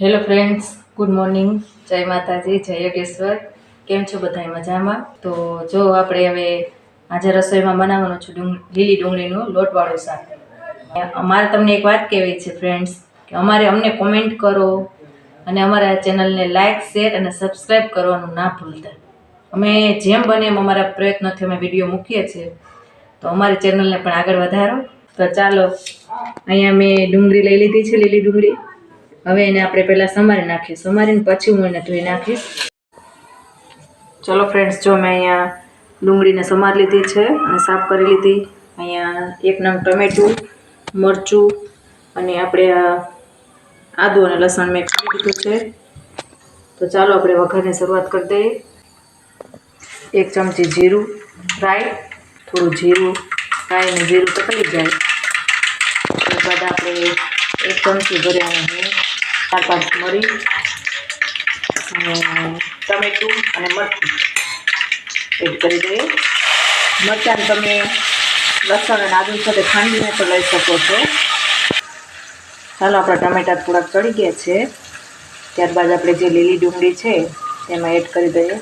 Hello friends good morning જય માતાજી, જય યોગેશ્વર કેમ છો બધા મજામાં? તો જો આપણે હવે આજે રસોઈમાં બનાવવાનું છું ડુંગ, લીલી ડુંગળીનું લોટવાળું શાક. અમારે તમને એક વાત કહેવી છે ફ્રેન્ડ્સ કે અમારે અમને કોમેન્ટ કરો અને અમારા ચેનલને લાઇક શેર અને સબસ્ક્રાઈબ કરવાનું ના ભૂલતા. અમે જેમ બને એમ અમારા પ્રયત્નોથી અમે વીડિયો મૂકીએ છીએ. તો અમારી ચેનલને પણ આગળ વધારો. તો ચાલો, અહીંયા મેં ડુંગળી લઈ લીધી છે લીલી ડુંગળી. હવે એને આપણે પહેલાં સમારી નાખીએ. સમારીને પછી હું એને ધોઈ નાખીશ. ચલો ફ્રેન્ડ્સ જો મેં અહીંયા ડુંગળીને સમારી લીધી છે અને સાફ કરી લીધી. અહીંયા એક નંગ ટમેટું, મરચું અને આપણે આદુ અને લસણ મેં કરી દીધું છે. તો ચાલો આપણે વઘારની શરૂઆત કરી દઈએ. એક ચમચી જીરું ફ્રાય, થોડું જીરું ફ્રાય અને જીરું તકલી જાય. ત્યારબાદ આપણે એક ચમચી ભર્યા હું ચાર પાંચ મરી ટમેટું અને મરચું એડ કરી દઈએ. મરચાં તમે લસણ અને આદુ સાથે ખાંડીને તો લઈ શકો છો. ચાલો આપણા ટમેટા થોડાક ચડી ગયા છે. ત્યારબાદ આપણે જે લીલી ડુંગળી છે, એમાં એડ કરી દઈએ.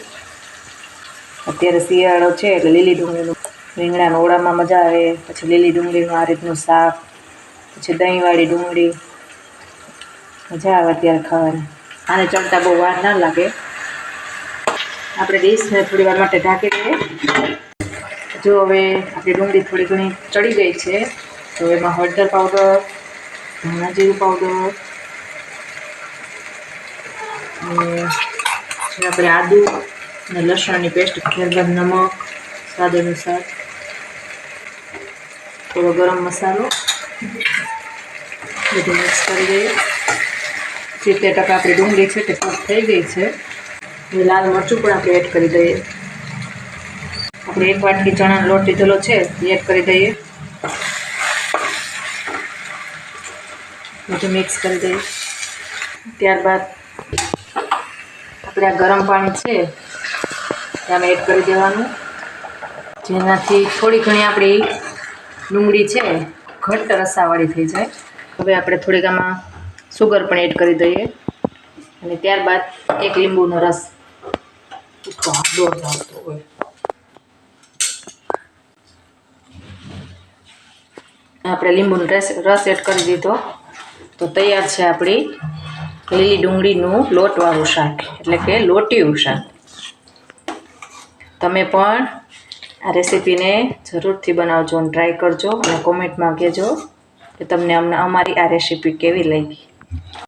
અત્યારે શિયાળો છે, એટલે લીલી ડુંગળીનું રીંગણાના ઓળામાં મજા આવે. પછી લીલી ડુંગળીનું આ રીતનું શાક, પછી દહીંવાળી ડુંગળી મજા આવે અત્યારે ખાવાની. આને ચમતા બહુ વાર ના લાગે. આપણે ડીશને થોડી વાર માટે ઢાંકી દઈએ. જો હવે આપણી ડુંગળી થોડી ઘણી ચડી ગઈ છે, તો એમાં હળદર પાવડર, ધાણા જીરું પાવડર, અને આપણે આદુ અને લસણની પેસ્ટ ત્યારબાદ નમક, સ્વાદ અનુસાર થોડો ગરમ મસાલો બધું મિક્સ કરી દઈએ. સિત્તેર ટકા આપણી ડુંગળી છે તે કૂક થઈ ગઈ છે. હવે લાલ મરચું પણ આપણે એડ કરી દઈએ. આપણે એક વાટકી ચણાનો લોટ લીધેલો છે એડ કરી દઈએ. બધું મિક્સ કરી દઈએ. ત્યારબાદ આપણે આ ગરમ પાણી છે આમાં એડ કરી દેવાનું. જેનાથી થોડી ઘણી આપણી ડુંગળી છે, ઘટ્ટ રસાવાળી થઈ જાય. હવે આપણે થોડીક આમાં સુગર પણ એડ કરી દઈએ. અને ત્યારબાદ એક લીંબુનો રસ. આવતો હોય. આપણે લીંબુનો રસ રસ એડ કરી દીધો. તો તૈયાર છે આપણી લીલી ડુંગળીનું લોટવાળું શાક. એટલે કે લોટીયું શાક. તમે પણ આ રેસીપીને જરૂરથી બનાવજો અને ટ્રાય કરજો. અને કોમેન્ટમાં કહેજો કે તમને અમને અમારી આ રેસીપી કેવી લાગી. Mm-hmm.